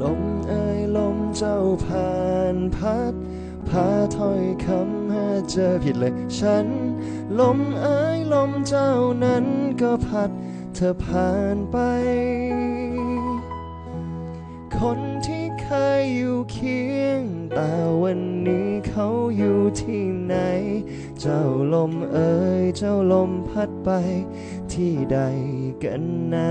ลมเอ่ยลมเจ้าผ่านพัดพาถ้อยคำหาเจอผิดเลย ฉัน ลมเอ้ยลมเจ้านั้นก็พัด เธอผ่านไป คนที่เคยอยู่เคียง แต่วันนี้เขาอยู่ที่ไหน เจ้าลมเอ่ยเจ้าลมพัดไป ที่ใดกันนะ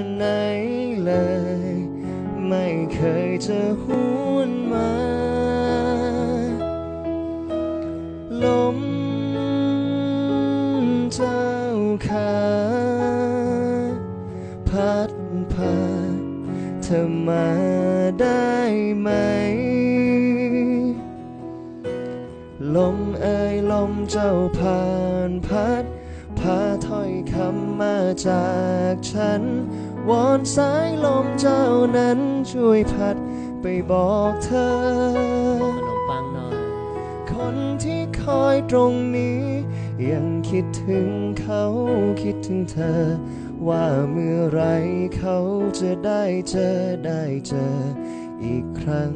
ฉันไหนเลย ไม่เคยจะหวนมาลมเจ้าขาพัดพาเธอมาได้ไหม ลมเอ่ยลมเจ้าผ่านพัดพาถ้อยคำมาจากฉัน วอนสายลมเจ้านั้นช่วยพัดไปบอกเธอ ขนมปังหน่อย คนที่คอยตรงนี้ ยังคิดถึงเขาคิดถึงเธอ ว่าเมื่อไรเขาจะได้เจอได้เจออีกครั้ง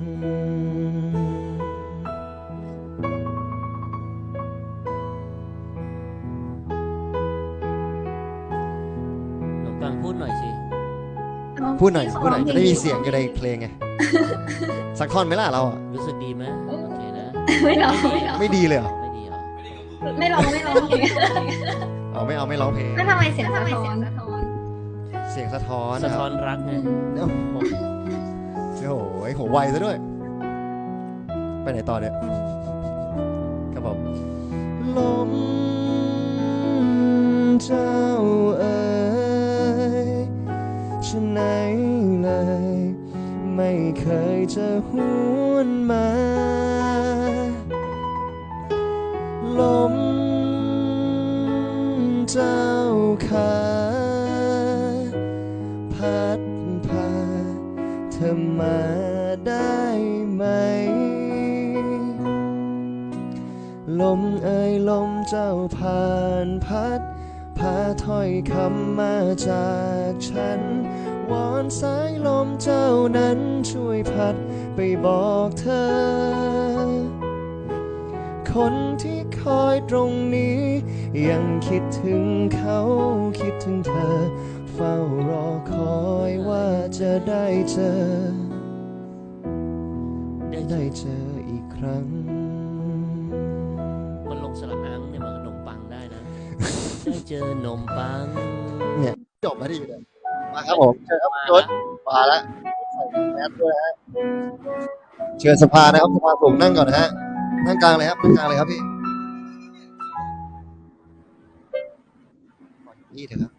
พูดหน่อยพูดหน่อยจะได้มีเสียงจะได้เพลงไงสักท่อนไหมล่ะเราอะรู้สึกดีไหมโอเคนะไม่ร้องไม่ร้องไม่ดีเลยเหรอไม่ดีเหรอไม่ร้องไม่ร้องเพลงเอาไม่เอาไม่ร้องเพลงแล้วทำไมเสียงสะท้อนเสียงสะท้อนสะนะคท้อรับนรักไงโอ้โหโอ้โหหัวไวซะด้วย ไปไหนต่อเนี่ยครับผมลมเจ้าเอ๋ยฉันไจะหวนมา ลมเจ้าขาพัดพาเธอมาได้ไหม ลมเอ่ยลมเจ้าผ่านพัด พาถ้อยคำมาจากฉัน อนสายลมเจ้านั้นช่วยพัดไปบอกเธอ คนที่คอยตรงนี้ ยังคิดถึงเขาคิดถึงเธอ เฝ้ารอคอยว่าจะได้เจอ ได้เจออีกครั้ง มันลงสระอังเนี่ยมันขนมปังได้นะ ได้เจอนมปังเนี่ยจบมาดีเลย มาครับผมเชิญครับยศมาแล้วใส่แมสด้วยฮะเชิญสภานะครับสภาสูงนั่งก่อนนะฮะนั่งกลางเลยครับนั่งกลางเลยครับพี่นี่เถอะครับ